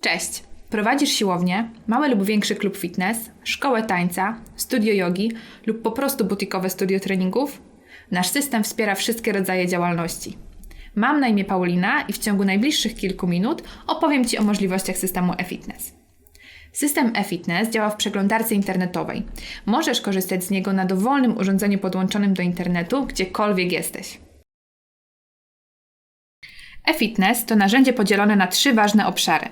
Cześć! Prowadzisz siłownię, mały lub większy klub fitness, szkołę tańca, studio jogi lub po prostu butikowe studio treningów? Nasz system wspiera wszystkie rodzaje działalności. Mam na imię Paulina i w ciągu najbliższych kilku minut opowiem Ci o możliwościach systemu e-fitness. System e-fitness działa w przeglądarce internetowej. Możesz korzystać z niego na dowolnym urządzeniu podłączonym do internetu, gdziekolwiek jesteś. E-fitness to narzędzie podzielone na trzy ważne obszary: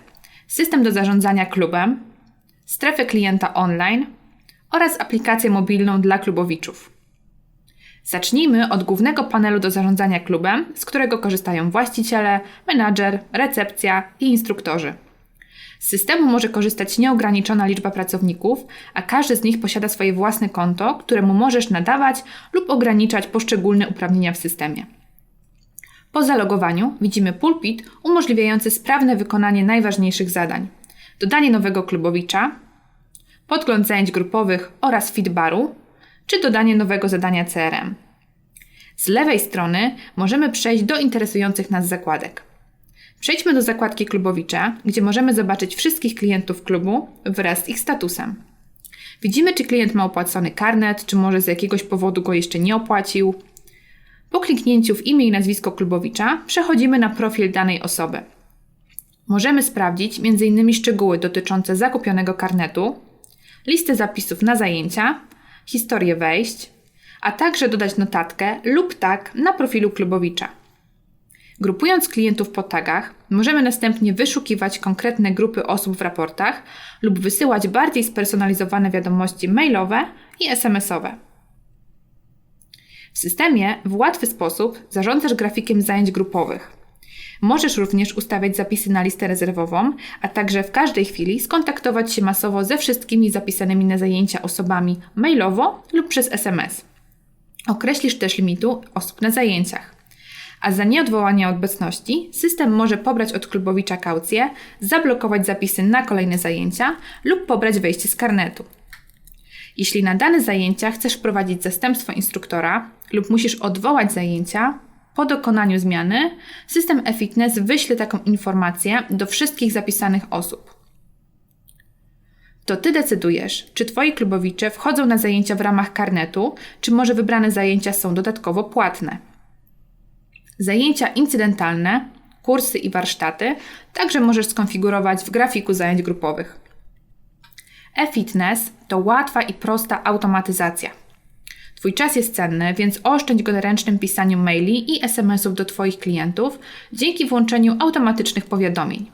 system do zarządzania klubem, strefę klienta online oraz aplikację mobilną dla klubowiczów. Zacznijmy od głównego panelu do zarządzania klubem, z którego korzystają właściciele, menadżer, recepcja i instruktorzy. Z systemu może korzystać nieograniczona liczba pracowników, a każdy z nich posiada swoje własne konto, któremu możesz nadawać lub ograniczać poszczególne uprawnienia w systemie. Po zalogowaniu widzimy pulpit umożliwiający sprawne wykonanie najważniejszych zadań: dodanie nowego klubowicza, podgląd zajęć grupowych oraz feedbaru, czy dodanie nowego zadania CRM. Z lewej strony możemy przejść do interesujących nas zakładek. Przejdźmy do zakładki klubowicza, gdzie możemy zobaczyć wszystkich klientów klubu wraz z ich statusem. Widzimy, czy klient ma opłacony karnet, czy może z jakiegoś powodu go jeszcze nie opłacił. Po kliknięciu w imię i nazwisko klubowicza przechodzimy na profil danej osoby. Możemy sprawdzić m.in. szczegóły dotyczące zakupionego karnetu, listę zapisów na zajęcia, historię wejść, a także dodać notatkę lub tag na profilu klubowicza. Grupując klientów po tagach, możemy następnie wyszukiwać konkretne grupy osób w raportach lub wysyłać bardziej spersonalizowane wiadomości mailowe i SMS-owe. W systemie w łatwy sposób zarządzasz grafikiem zajęć grupowych. Możesz również ustawiać zapisy na listę rezerwową, a także w każdej chwili skontaktować się masowo ze wszystkimi zapisanymi na zajęcia osobami mailowo lub przez SMS. Określisz też limitu osób na zajęciach. A za nieodwołanie obecności system może pobrać od klubowicza kaucję, zablokować zapisy na kolejne zajęcia lub pobrać wejście z karnetu. Jeśli na dane zajęcia chcesz prowadzić zastępstwo instruktora lub musisz odwołać zajęcia, po dokonaniu zmiany system e-fitness wyśle taką informację do wszystkich zapisanych osób. To ty decydujesz, czy twoi klubowicze wchodzą na zajęcia w ramach karnetu, czy może wybrane zajęcia są dodatkowo płatne. Zajęcia incydentalne, kursy i warsztaty także możesz skonfigurować w grafiku zajęć grupowych. E-fitness to łatwa i prosta automatyzacja. Twój czas jest cenny, więc oszczędź go na ręcznym pisaniu maili i SMS-ów do Twoich klientów dzięki włączeniu automatycznych powiadomień.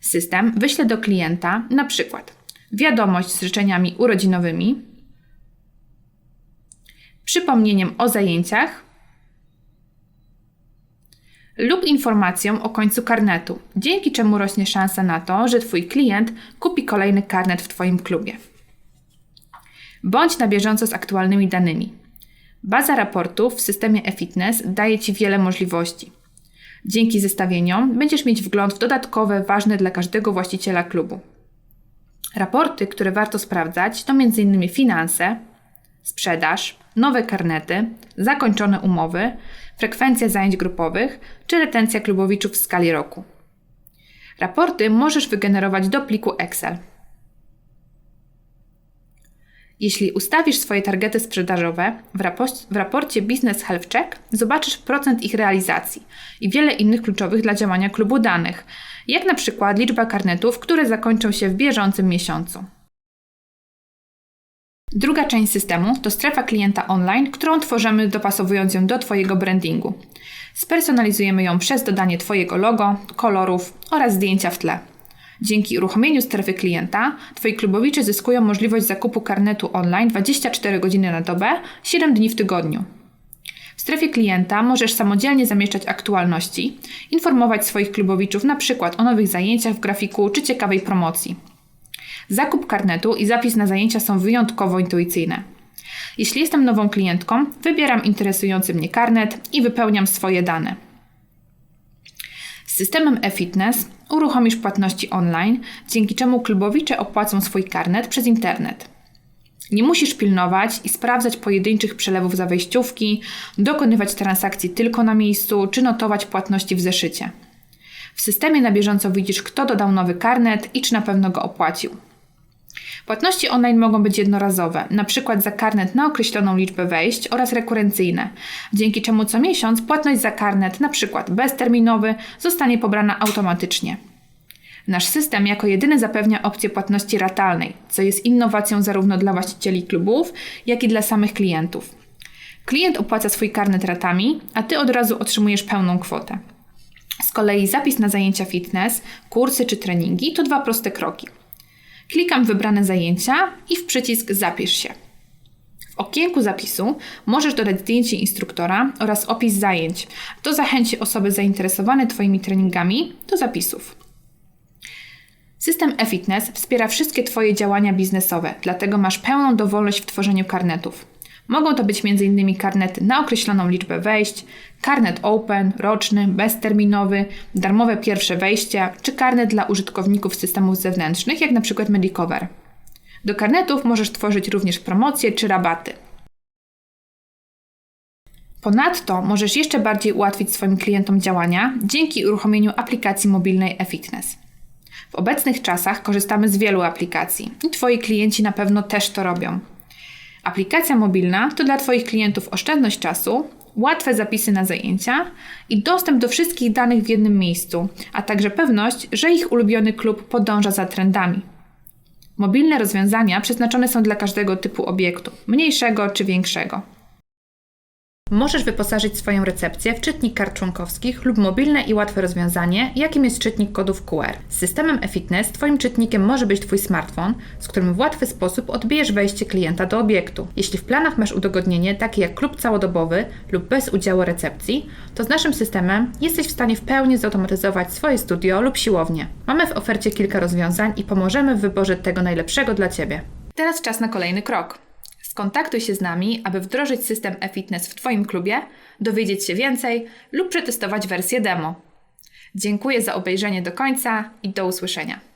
System wyśle do klienta na przykład wiadomość z życzeniami urodzinowymi, przypomnieniem o zajęciach lub informacją o końcu karnetu, dzięki czemu rośnie szansa na to, że Twój klient kupi kolejny karnet w Twoim klubie. Bądź na bieżąco z aktualnymi danymi. Baza raportów w systemie eFitness daje Ci wiele możliwości. Dzięki zestawieniom będziesz mieć wgląd w dodatkowe, ważne dla każdego właściciela klubu. Raporty, które warto sprawdzać, to m.in. finanse, sprzedaż, nowe karnety, zakończone umowy, frekwencja zajęć grupowych czy retencja klubowiczów w skali roku. Raporty możesz wygenerować do pliku Excel. Jeśli ustawisz swoje targety sprzedażowe w, w raporcie Business Health Check, zobaczysz procent ich realizacji i wiele innych kluczowych dla działania klubu danych, jak na przykład liczba karnetów, które zakończą się w bieżącym miesiącu. Druga część systemu to strefa klienta online, którą tworzymy dopasowując ją do Twojego brandingu. Spersonalizujemy ją przez dodanie Twojego logo, kolorów oraz zdjęcia w tle. Dzięki uruchomieniu strefy klienta, Twoi klubowicze zyskują możliwość zakupu karnetu online 24 godziny na dobę, 7 dni w tygodniu. W strefie klienta możesz samodzielnie zamieszczać aktualności, informować swoich klubowiczów np. o nowych zajęciach w grafiku czy ciekawej promocji. Zakup karnetu i zapis na zajęcia są wyjątkowo intuicyjne. Jeśli jestem nową klientką, wybieram interesujący mnie karnet i wypełniam swoje dane. Z systemem e-fitness uruchomisz płatności online, dzięki czemu klubowicze opłacą swój karnet przez internet. Nie musisz pilnować i sprawdzać pojedynczych przelewów za wejściówki, dokonywać transakcji tylko na miejscu czy notować płatności w zeszycie. W systemie na bieżąco widzisz, kto dodał nowy karnet i czy na pewno go opłacił. Płatności online mogą być jednorazowe, np. za karnet na określoną liczbę wejść oraz rekurencyjne, dzięki czemu co miesiąc płatność za karnet, np. bezterminowy, zostanie pobrana automatycznie. Nasz system jako jedyny zapewnia opcję płatności ratalnej, co jest innowacją zarówno dla właścicieli klubów, jak i dla samych klientów. Klient opłaca swój karnet ratami, a ty od razu otrzymujesz pełną kwotę. Z kolei zapis na zajęcia fitness, kursy czy treningi to dwa proste kroki. Klikam wybrane zajęcia i w przycisk Zapisz się. W okienku zapisu możesz dodać zdjęcie instruktora oraz opis zajęć. To zachęci osoby zainteresowane Twoimi treningami do zapisów. System e-fitness wspiera wszystkie Twoje działania biznesowe, dlatego masz pełną dowolność w tworzeniu karnetów. Mogą to być m.in. karnety na określoną liczbę wejść, karnet open, roczny, bezterminowy, darmowe pierwsze wejścia, czy karnet dla użytkowników systemów zewnętrznych, jak np. Medicover. Do karnetów możesz tworzyć również promocje czy rabaty. Ponadto możesz jeszcze bardziej ułatwić swoim klientom działania dzięki uruchomieniu aplikacji mobilnej eFitness. W obecnych czasach korzystamy z wielu aplikacji i Twoi klienci na pewno też to robią. Aplikacja mobilna to dla Twoich klientów oszczędność czasu, łatwe zapisy na zajęcia i dostęp do wszystkich danych w jednym miejscu, a także pewność, że ich ulubiony klub podąża za trendami. Mobilne rozwiązania przeznaczone są dla każdego typu obiektu, mniejszego czy większego. Możesz wyposażyć swoją recepcję w czytnik kart członkowskich lub mobilne i łatwe rozwiązanie, jakim jest czytnik kodów QR. Z systemem eFitness Twoim czytnikiem może być Twój smartfon, z którym w łatwy sposób odbijesz wejście klienta do obiektu. Jeśli w planach masz udogodnienie takie jak klub całodobowy lub bez udziału recepcji, to z naszym systemem jesteś w stanie w pełni zautomatyzować swoje studio lub siłownię. Mamy w ofercie kilka rozwiązań i pomożemy w wyborze tego najlepszego dla Ciebie. Teraz czas na kolejny krok. Skontaktuj się z nami, aby wdrożyć system e-fitness w Twoim klubie, dowiedzieć się więcej lub przetestować wersję demo. Dziękuję za obejrzenie do końca i do usłyszenia.